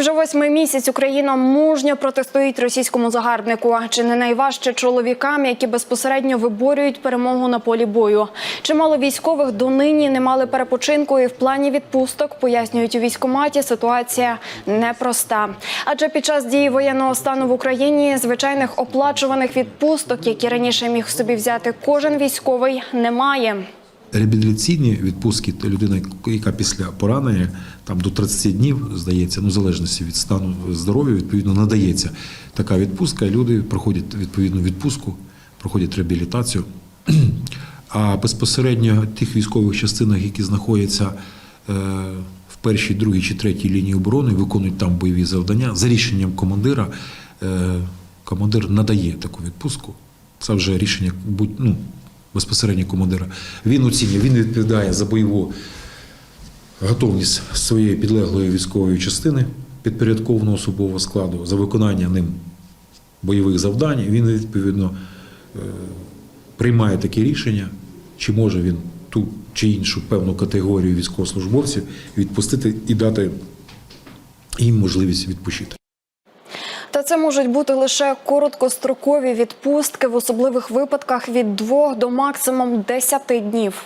Вже восьмий місяць Україна мужньо протистоїть російському загарбнику. Чи не найважче чоловікам, які безпосередньо виборюють перемогу на полі бою? Чимало військових донині не мали перепочинку і в плані відпусток пояснюють у військкоматі. Ситуація непроста. Адже під час дії воєнного стану в Україні звичайних оплачуваних відпусток, які раніше міг собі взяти кожен військовий, немає. Реабілітаційні відпустки людина, яка після поранення там до 30 днів, здається, ну в залежності від стану здоров'я, відповідно надається така відпустка. і Люди проходять відповідну відпустку, проходять реабілітацію. А безпосередньо тих військових частинах, які знаходяться е, в першій, другій чи третій лінії оборони, виконують там бойові завдання. За рішенням командира, е, командир надає таку відпустку. Це вже рішення будь, ну, безпосередньо командира. Він оцінює, він відповідає за бойову готовність своєї підлеглої військової частини підпорядкованого особового складу за виконання ним бойових завдань. Він відповідно е, приймає такі рішення, чи може він ту чи іншу певну категорію військовослужбовців відпустити і дати їм можливість відпочити. Та це можуть бути лише короткострокові відпустки в особливих випадках від двох до максимум 10 днів.